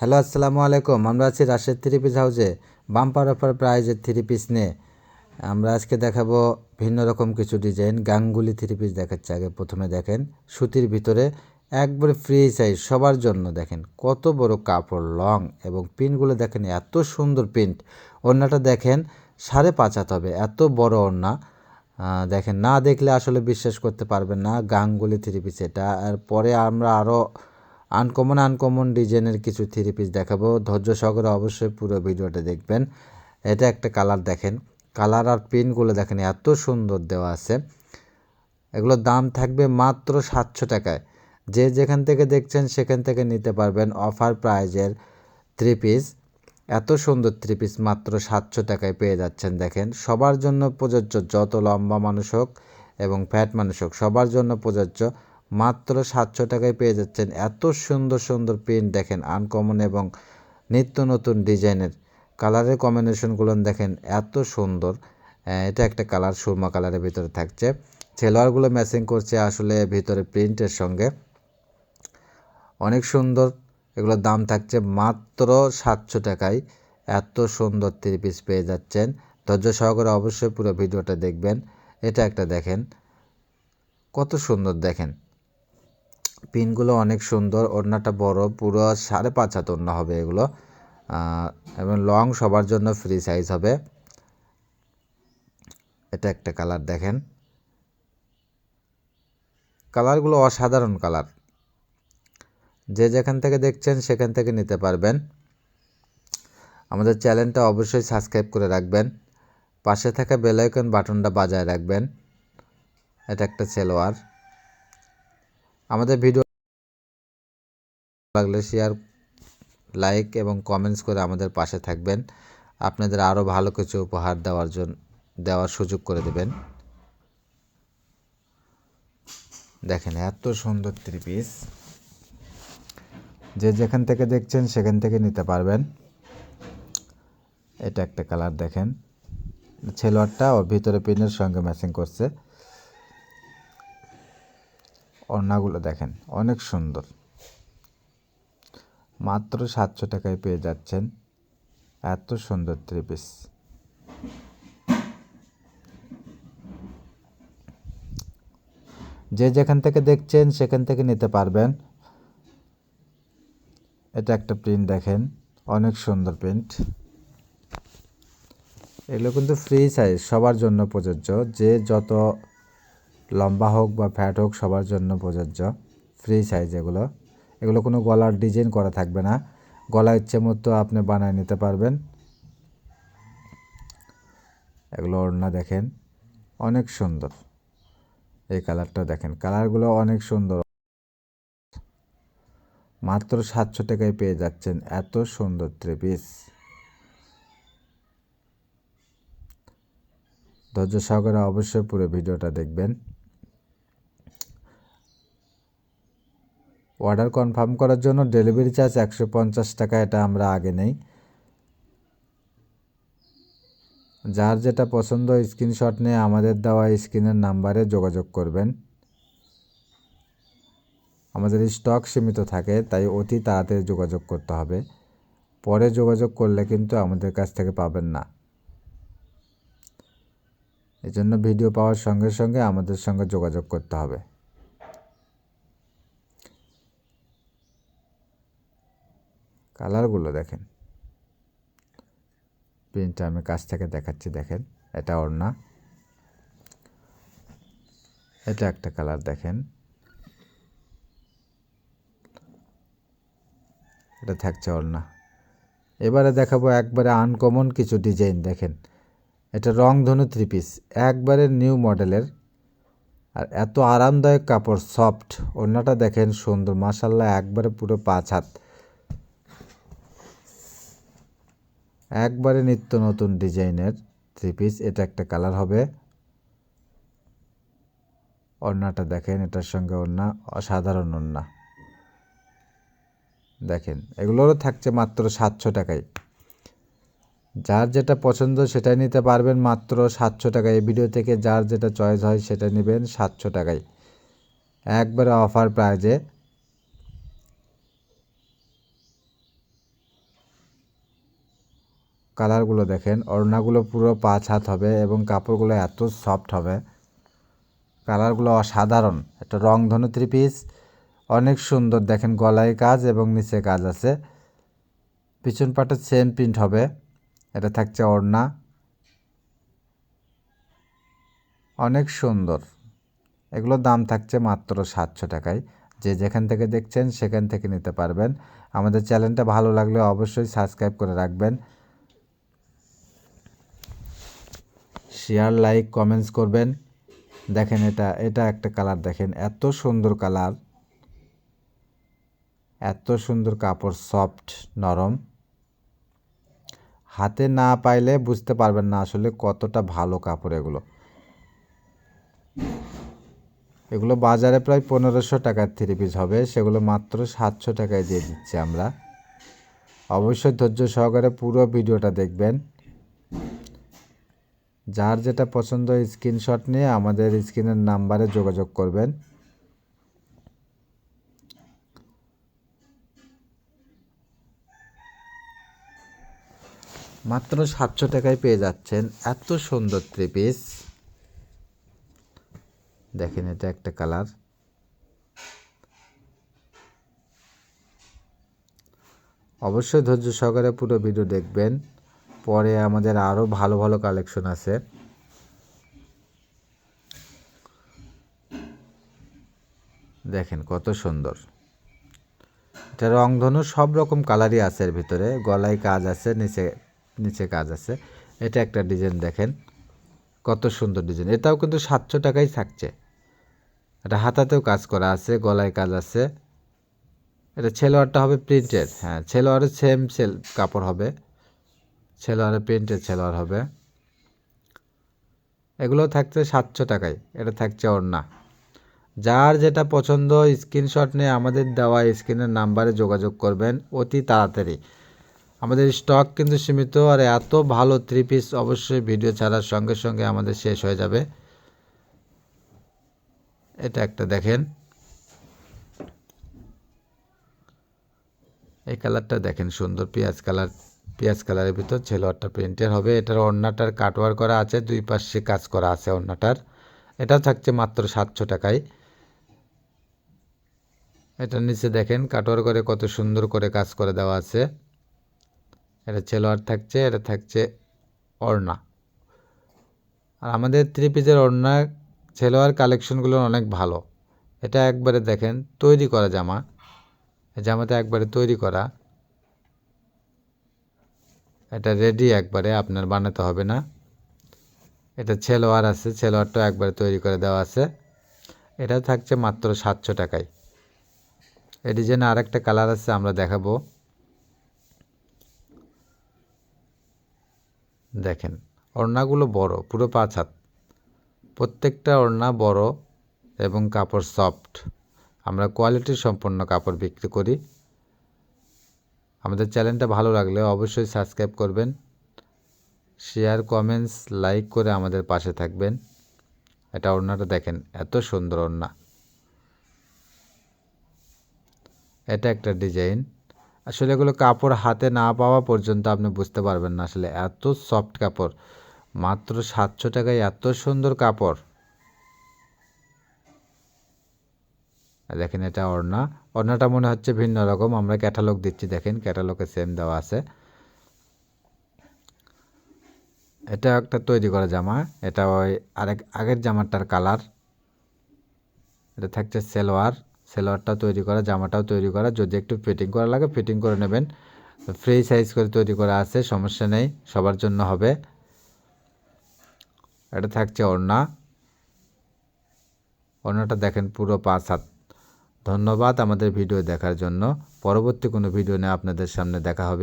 Hello, আসসালামু আলাইকুম। আমরা আছি রাশেদ থ্রি পিস হাউসে। বাম্পার অফার প্রাইজের থ্রি পিস নিয়ে আমরা আজকে দেখাবো ভিন্ন রকম কিছু ডিজাইন। গাঙ্গুলি থ্রি পিস দেখাচ্ছে আগে। প্রথমে দেখেন, সুতির ভিতরে একবারে ফ্রি সাইজ সবার জন্য দেখেন। কত বড় কাপড় লং এবং পিনগুলো দেখেন, এত সুন্দর প্রিন্ট। ওড়নাটা দেখেন, সাড়ে পাঁচ হাত হবে, এত বড় ওড়না। দেখেন, না দেখলে আসলে বিশ্বাস করতে পারবেন না গাঙ্গুলি থ্রি পিস এটা। আর পরে আমরা আরও আনকমন আনকমন ডিজাইনের কিছু থ্রি পিস দেখাবো। ধৈর্য সহকারে অবশ্যই পুরো ভিডিওটা দেখবেন। এটা একটা কালার দেখেন। কালার আর প্রিন্টগুলো দেখেন, এত সুন্দর দেওয়া আছে। এগুলোর দাম থাকবে মাত্র সাতশো টাকায়। যে যেখান থেকে দেখছেন সেখান থেকে নিতে পারবেন অফার প্রাইজের থ্রি পিস এত সুন্দর থ্রি পিস মাত্র সাতশো টাকায় পেয়ে যাচ্ছেন, দেখেন। সবার জন্য প্রযোজ্য যত লম্বা মানুষ হোক এবং ফ্যাট মানুষ হোক, সবার জন্য প্রযোজ্য মাত্র সাতশো টাকায় পেয়ে যাচ্ছেন এত সুন্দর সুন্দর প্রিন্ট দেখেন আনকমন এবং নিত্য নতুন ডিজাইনের। কালারের কম্বিনেশনগুলো দেখেন এত সুন্দর। এটা একটা কালার, সুরমা কালারের ভিতরে থাকছে। সেলোয়ারগুলো ম্যাচিং করছে আসলে ভিতরে প্রিন্টের সঙ্গে। অনেক সুন্দর, এগুলোর দাম থাকছে মাত্র সাতশো টাকায়। এত সুন্দর থ্রি পিস পেয়ে যাচ্ছেন। ধৈর্য সহকারে অবশ্যই পুরো ভিডিওটা দেখবেন। এটা একটা দেখেন, কত সুন্দর দেখেন। পিনগুলো অনেক সুন্দর, ওড়নাটা বড়, পুরো সাড়ে পাঁচ হাত ওড়না হবে এগুলো। এবং লং সবার জন্য ফ্রি সাইজ হবে। এটা একটা কালার দেখেন। কালারগুলো অসাধারণ কালার। যে যেখান থেকে দেখছেন সেখান থেকে নিতে পারবেন। আমাদের চ্যানেলটা অবশ্যই সাবস্ক্রাইব করে রাখবেন। পাশে থাকা বেল আইকন বাটনটা বাজায় রাখবেন। এটা একটা সেলোয়ার। আমাদের ভিডিও লাগলে শেয়ার লাইক এবং কমেন্টস করে আমাদের পাশে থাকবেন। আপনাদের আরও ভালো কিছু উপহার দেওয়ার জন্য দেওয়ার সুযোগ করে দেবেন। দেখেন এত সুন্দর থ্রি পিস যে যেখান থেকে দেখছেন সেখান থেকে নিতে পারবেন। এটা একটা কালার দেখেন। ছেলোয়ারটা ও ভিতরে পিনের সঙ্গে ম্যাচিং করছে। ওড়নাগুলো দেখেন, অনেক সুন্দর। মাত্র সাতশো টাকায় পেয়ে যাচ্ছেন এত সুন্দর থ্রি পিস যে যেখান থেকে দেখছেন সেখান থেকে নিতে পারবেন। এটা একটা প্রিন্ট দেখেন, অনেক সুন্দর প্রিন্ট এগুলো কিন্তু ফ্রি সাইজ সবার জন্য প্রযোজ্য। যে যত লম্বা হোক বা ফ্যাট হোক, সবার জন্য প্রযোজ্য। ফ্রি সাইজ এগুলো। এগুলো কোনো গলার ডিজাইন করা থাকবে না। গলা ইচ্ছে মতো আপনি বানায় নিতে পারবেন। এগুলো ওড়না দেখেন, অনেক সুন্দর। এই কালারটা দেখেন কালারগুলো অনেক সুন্দর। মাত্র সাতশো টাকায় পেয়ে যাচ্ছেন, এত সুন্দর থ্রি পিস ধৈর্য সহকারে অবশ্যই পুরো ভিডিওটা দেখবেন। অর্ডার কনফার্ম করার জন্য ডেলিভারি চার্জ একশো পঞ্চাশ টাকা, এটা আমরা আগে নেই। যার যেটা পছন্দ স্ক্রিনশট নিয়ে আমাদের দেওয়া স্ক্রিনের নাম্বারে যোগাযোগ করবেন। আমাদের স্টক সীমিত থাকে, তাই অতি তাড়াতাড়ি যোগাযোগ করতে হবে। পরে যোগাযোগ করলে কিন্তু আমাদের কাছ থেকে পাবেন না। এই জন্য ভিডিও পাওয়ার সঙ্গে সঙ্গে আমাদের সঙ্গে যোগাযোগ করতে হবে। কালারগুলো দেখেন। প্রিন্টটা আমি কাছ থেকে দেখাচ্ছি, দেখেন। এটা ওড়না। এটা একটা কালার, দেখেন। এটা থাকছে ওড়না। এবারে দেখাবো একবারে আনকমন কিছু ডিজাইন দেখেন। এটা রংধনু থ্রি পিস একবারে নিউ মডেলের আর এত আরামদায়ক কাপড় সফট ওড়নাটা দেখেন সুন্দর মাসাল্লাহ একবারে পুরো পাঁচ হাত। একবারে নিত্য নতুন ডিজাইনের থ্রি পিস এটা একটা কালার হবে। ওড়নাটা দেখেন, এটার সঙ্গে ওড়না, অসাধারণ ওড়না। দেখেন, এগুলোরও থাকছে মাত্র সাতশো টাকায়। যার যেটা পছন্দ সেটাই নিতে পারবেন মাত্র সাতশো টাকায়। এই ভিডিও থেকে যার যেটা চয়েস হয় সেটা নেবেন সাতশো টাকায়। একবারে অফার প্রাইজে কালারগুলো দেখেন। ওড়নাগুলো পুরো পাঁচ হাত হবে এবং কাপড়গুলো এত সফট হবে। কালারগুলো অসাধারণ। একটা রংধনু থ্রি পিস অনেক সুন্দর দেখেন গলায় কাজ এবং নিচে কাজ আছে। পিছন পাটে সেম প্রিন্ট হবে। এটা থাকছে ওড়না। অনেক সুন্দর। এগুলোর দাম থাকছে মাত্র সাতশো টাকায়। যে যেখান থেকে দেখছেন সেখান থেকে নিতে পারবেন। আমাদের চ্যানেলটা ভালো লাগলে অবশ্যই সাবস্ক্রাইব করে রাখবেন। শেয়ার লাইক কমেন্টস করবেন। দেখেন এটা এটা একটা কালার দেখেন, এত সুন্দর কালার এত সুন্দর কাপড় সফট নরম। হাতে না পাইলে বুঝতে পারবেন না আসলে কতটা ভালো কাপড় এগুলো। এগুলো বাজারে প্রায় পনেরোশো টাকার থ্রি পিস হবে, সেগুলো মাত্র সাতশো টাকায় দিয়ে দিচ্ছি আমরা। অবশ্যই ধৈর্য সহকারে পুরো ভিডিওটা দেখবেন। যার যেটা পছন্দ স্ক্রিনশট নিয়ে আমাদের স্ক্রিনের নাম্বারে যোগাযোগ করবেন। মাত্র সাতশো টাকায় পেয়ে যাচ্ছেন এত সুন্দর থ্রি পিস দেখেন এটা একটা কালার অবশ্যই ধৈর্য সহকারে পুরো ভিডিও দেখবেন। পরে আমাদের আরও ভালো ভালো কালেকশন আছে। দেখেন কত সুন্দর। এটা রংধনু সব রকম কালারই আছে এর ভিতরে। গলায় কাজ আছে, নিচে নিচে কাজ আছে। এটা একটা ডিজাইন দেখেন। কত সুন্দর ডিজাইন এটাও কিন্তু সাতশো টাকাই থাকছে। এটা হাতাতেও কাজ করা আছে, গলায় কাজ আছে। এটা ছেলোয়ারটা হবে প্রিন্টেড। হ্যাঁ ছেলোয়ারের সেম সেল কাপড় হবে। ছেলোয়ারের প্রিন্টেড ছেলোয়ার হবে। এগুলো থাকছে সাতশো টাকায়, এটা থাকছে ওড়না। যার যেটা পছন্দ, স্ক্রিনশট নিয়ে আমাদের দেওয়া স্ক্রিনের নাম্বারে যোগাযোগ করবেন অতি তাড়াতাড়ি। আমাদের স্টক কিন্তু সীমিত আর এত ভালো থ্রি পিস অবশ্যই ভিডিও ছাড়ার সঙ্গে সঙ্গে আমাদের শেষ হয়ে যাবে। এটা একটা দেখেন। এই কালারটা দেখেন সুন্দর, পেঁয়াজ কালার পেঁয়াজ কালারের ভিতর ছেলোয়ারটা প্রিন্টের হবে। এটার ওড়নাটার কাটওয়ার করা আছে, দুই পাশে কাজ করা আছে ওড়নাটার। এটাও থাকছে মাত্র সাতশো টাকায়। এটার নিচে দেখেন, কাটওয়ার করে কত সুন্দর করে কাজ করে দেওয়া আছে। এটা ছেলোয়ার থাকছে, এটা থাকছে ওড়না। আর আমাদের থ্রি পিসের ওড়না ছেলোয়ার কালেকশনগুলো অনেক ভালো। এটা একবারে দেখেন, তৈরি করা জামা। জামাটা একবারে তৈরি করা। এটা রেডি একবারে, আপনার বানাতে হবে না। এটা ছেলোয়ার আছে, ছেলোয়ারটা একবারে তৈরি করে দেওয়া আছে। এটা থাকছে মাত্র সাতশো টাকায়। এই ডিজাইনে আরেকটা কালার আছে, আমরা দেখাবো। দেখেন, ওড়নাগুলো বড়, পুরো পাঁচ হাত। প্রত্যেকটা ওড়না বড় এবং কাপড় সফট আমরা কোয়ালিটি সম্পন্ন কাপড় বিক্রি করি। আমাদের চ্যানেলটা ভালো লাগলে অবশ্যই সাবস্ক্রাইব করবেন শেয়ার কমেন্টস লাইক করে আমাদের পাশে থাকবেন। এটা ওড়নাটা দেখেন, এত সুন্দর ওড়না। এটা একটা ডিজাইন। আসলে এগুলো কাপড় হাতে না পাওয়া পর্যন্ত আপনি বুঝতে পারবেন না আসলে এত সফট কাপড়। মাত্র সাতশো টাকায় এত সুন্দর কাপড়। দেখেন এটা ওড়না। ওড়নাটা মনে হচ্ছে ভিন্ন রকম। আমরা ক্যাটালগ দিচ্ছি, দেখেন ক্যাটালগে সেম দেওয়া আছে। এটা একটা তৈরি করা জামা। এটা ওই আরেক, আগের জামাটার কালার এটা থাকছে সেলোয়ার। সেলোয়ারটা তৈরি করা, জামাটাও তৈরি করা। যদি একটু ফিটিং করা লাগে ফিটিং করে নেবেন। ফ্রি সাইজ করে তৈরি করা আছে, সমস্যা নেই, সবার জন্য হবে। এটা থাকছে ওড়না। ওড়নাটা দেখেন পুরো পাঁচ হাত। ধন্যবাদ আমাদের ভিডিও দেখার জন্য। পরবর্তী কোনো ভিডিও নিয়ে আপনাদের সামনে দেখা হবে।